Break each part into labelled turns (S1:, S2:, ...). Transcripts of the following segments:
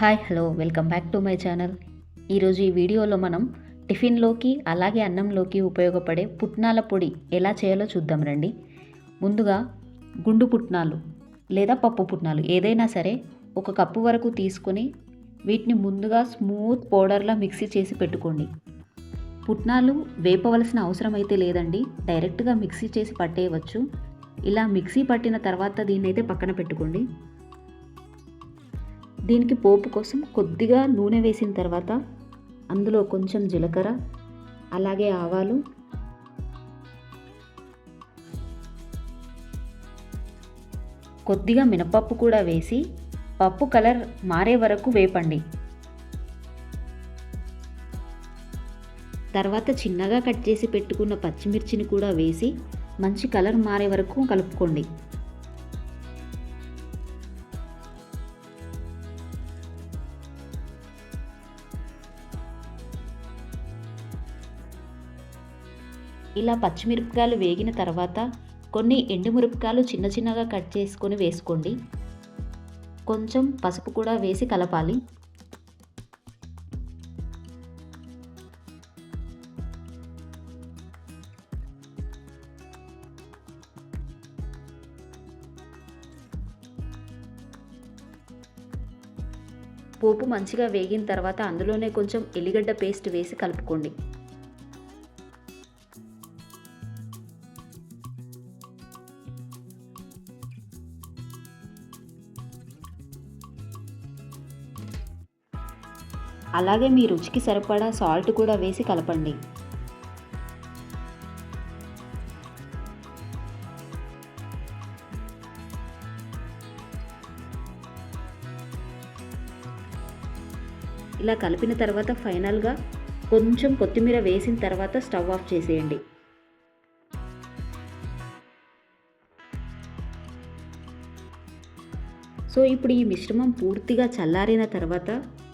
S1: Hi hello welcome back to my channel. ఈరోజు ఈ వీడియోలో మనం టిఫిన్లోకి అలాగే అన్నంలోకి ఉపయోగపడే పుట్నాల పొడి ఎలా చేయాలో చూద్దాం రండి. ముందుగా గుండు పుట్నాలు లేదా పప్పు పుట్నాలు ఏదైనా సరే ఒక కప్పు వరకు తీసుకొని వీటిని ముందుగా స్మూత్ పౌడర్లా మిక్సీ చేసి పెట్టుకోండి. పుట్నాలు వేపవలసిన అవసరం అయితే లేదండి డైరెక్ట్గా మిక్సీ చేసి పట్టేయవచ్చు. ఇలా మిక్సీ పట్టిన తర్వాత దీన్ని అయితే పక్కన పెట్టుకోండి. దీనికి పోపు కోసం కొద్దిగా నూనె వేసిన తర్వాత అందులో కొంచెం జీలకర్ర అలాగే ఆవాలు కొద్దిగా మినపప్పు కూడా వేసి పప్పు కలర్ మారే వరకు వేపండి. తర్వాత చిన్నగా కట్ చేసి పెట్టుకున్న పచ్చిమిర్చిని కూడా వేసి మంచి కలర్ మారే వరకు కలుపుకోండి. ఇలా పచ్చిమిరపకాయలు వేగిన తర్వాత కొన్ని ఎండుమిరపకాయలు చిన్న చిన్నగా కట్ చేసుకొని వేసుకోండి. కొంచెం పసుపు కూడా వేసి కలపాలి. పోపు మంచిగా వేగిన తర్వాత అందులోనే కొంచెం ఎల్లిగడ్డ పేస్ట్ వేసి కలుపుకోండి. అలాగే మీ రుచికి సరిపడా సాల్ట్ కూడా వేసి కలపండి. ఇలా కలిపిన తర్వాత ఫైనల్గా కొంచెం కొత్తిమీర వేసిన తర్వాత స్టవ్ ఆఫ్ చేసేయండి. సో ఇప్పుడు ఈ మిశ్రమం పూర్తిగా చల్లారిన తర్వాత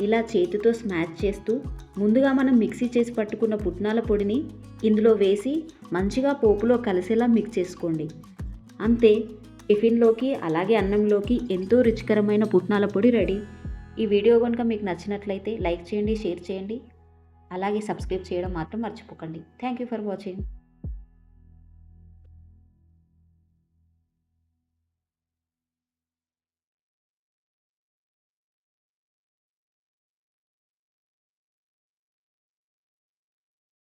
S1: ఇలా చేతితో స్మాచ్ చేస్తూ ముందుగా మనం మిక్సీ చేసి పట్టుకున్న పుట్నాల పొడిని ఇందులో వేసి మంచిగా పోపులో కలిసేలా మిక్స్ చేసుకోండి. అంతే టిఫిన్లోకి అలాగే అన్నంలోకి ఎంతో రుచికరమైన పుట్నాల పొడి రెడీ. ఈ వీడియో కనుక మీకు నచ్చినట్లయితే లైక్ చేయండి షేర్ చేయండి. అలాగే సబ్స్క్రైబ్ చేయడం మాత్రం మర్చిపోకండి. Thank you for watching.